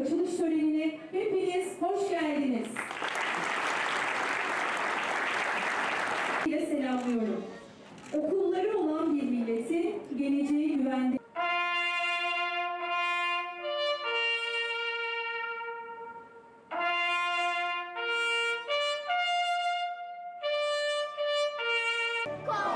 Açılış törenine hepiniz hoş geldiniz. ile selamlıyorum. Okulları olan bir milletin geleceği güvende. Ee,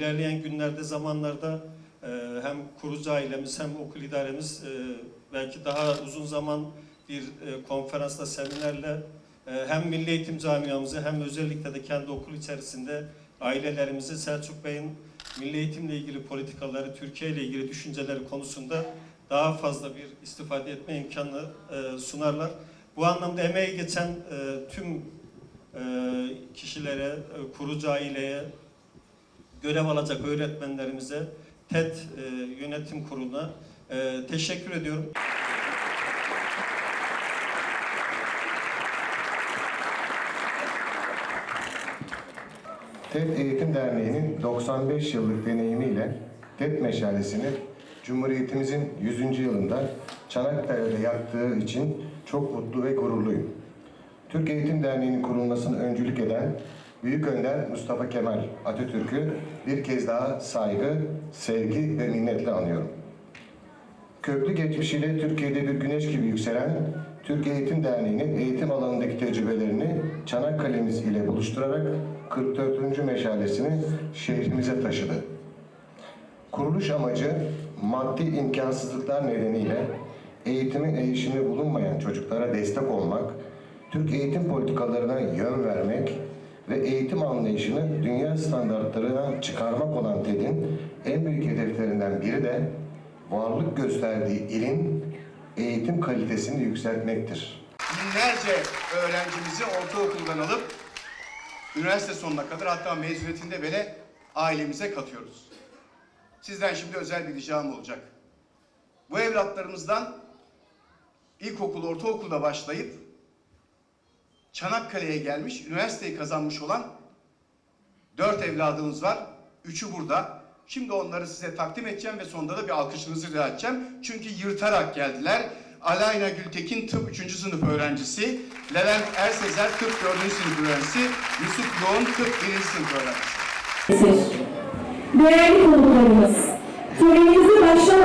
ilerleyen günlerde, zamanlarda e, hem kurucu ailemiz hem okul idaremiz e, belki daha uzun zaman bir e, konferansla, seminerle e, hem milli eğitim camiamızı hem özellikle de kendi okul içerisinde ailelerimizi Selçuk Bey'in milli eğitimle ilgili politikaları, Türkiye ile ilgili düşünceleri konusunda daha fazla bir istifade etme imkanı e, sunarlar. Bu anlamda emeği geçen e, tüm e, kişilere, e, kurucu aileye, görev alacak öğretmenlerimize, TED e, Yönetim Kurulu'na e, teşekkür ediyorum. TED Eğitim Derneği'nin 95 yıllık deneyimiyle TED meşalesini Cumhuriyetimizin 100. yılında Çanakkale'de yaktığı için çok mutlu ve gururluyum. Türk Eğitim Derneği'nin kurulmasına öncülük eden Büyük Önder Mustafa Kemal Atatürk'ü bir kez daha saygı, sevgi ve minnetle anıyorum. Köklü geçmişiyle Türkiye'de bir güneş gibi yükselen Türk Eğitim Derneği'nin eğitim alanındaki tecrübelerini Çanakkale'miz ile buluşturarak 44. meşalesini şehrimize taşıdı. Kuruluş amacı maddi imkansızlıklar nedeniyle eğitimin erişimi bulunmayan çocuklara destek olmak, Türk eğitim politikalarına yön vermek ve anlayışını dünya standartlarına çıkarmak olan TED'in en büyük hedeflerinden biri de varlık gösterdiği ilin eğitim kalitesini yükseltmektir. binlerce öğrencimizi ortaokuldan alıp üniversite sonuna kadar hatta mezuniyetinde bile ailemize katıyoruz. Sizden şimdi özel bir ricam olacak. Bu evlatlarımızdan ilkokul, ortaokulda başlayıp Çanakkale'ye gelmiş, üniversiteyi kazanmış olan dört evladımız var. Üçü burada. Şimdi onları size takdim edeceğim ve sonunda da bir alkışınızı rica edeceğim. Çünkü yırtarak geldiler. Alayna Gültekin tıp 3. sınıf öğrencisi, Levent Ersezer tıp 4. sınıf öğrencisi, Yusuf Yoğun tıp 1. sınıf öğrencisi. Değerli konuklarımız, İstiklal Marşımızı